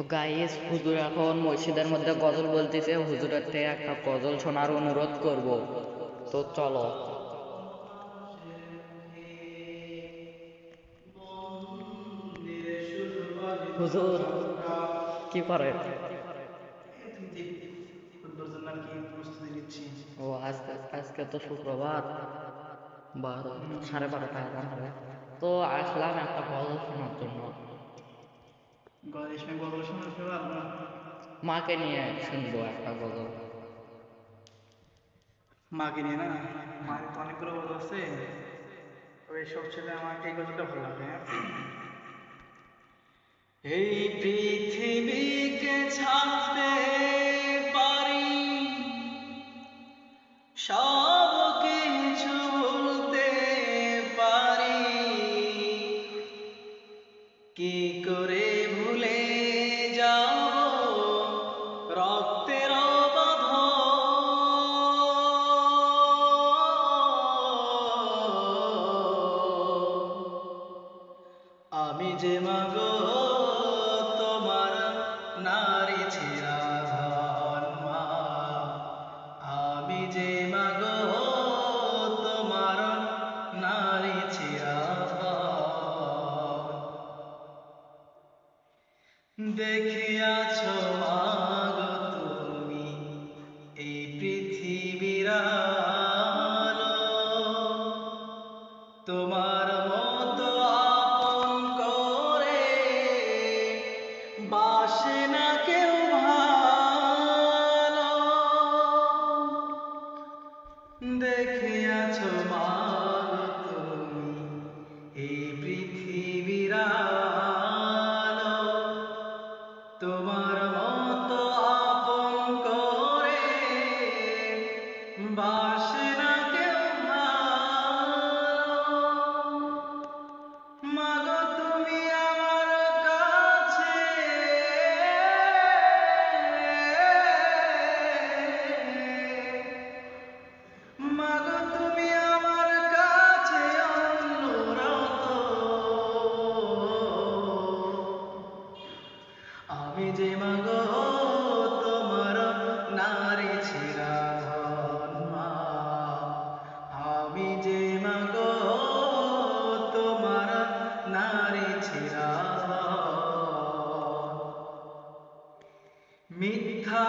তো গাইস হুজুর এখন মসজিদের মধ্যে গজল বলতেছে হুজুরের থেকে একটা গজল শোনার অনুরোধ করব। তো চলো। হুজুর, কি করে? ও আজকে আজকে তো শুক্রবার। বারো, সাড়ে বারোটা তো আসলাম একটা গজল শোনার জন্য মাকে নিয়ে শুনব একটা গজল। মাকে নিয়ে না? মায়ের তো অনেকগুলো গজল আছে। তবে সবচেয়ে আমার এই গজলটা ভালো লাগে এই পৃথিবীকে ছাড়তে পারি সব কিছু আমি যে মাগো, তোমার নারী চিরাধন মা। আমি যে মাগো, তোমার নারী চিরাধন দেখিয়াছ মাগো তুমি, এই পৃথিবীর দেখিয়াছ মাগো তুমি মিথ্যা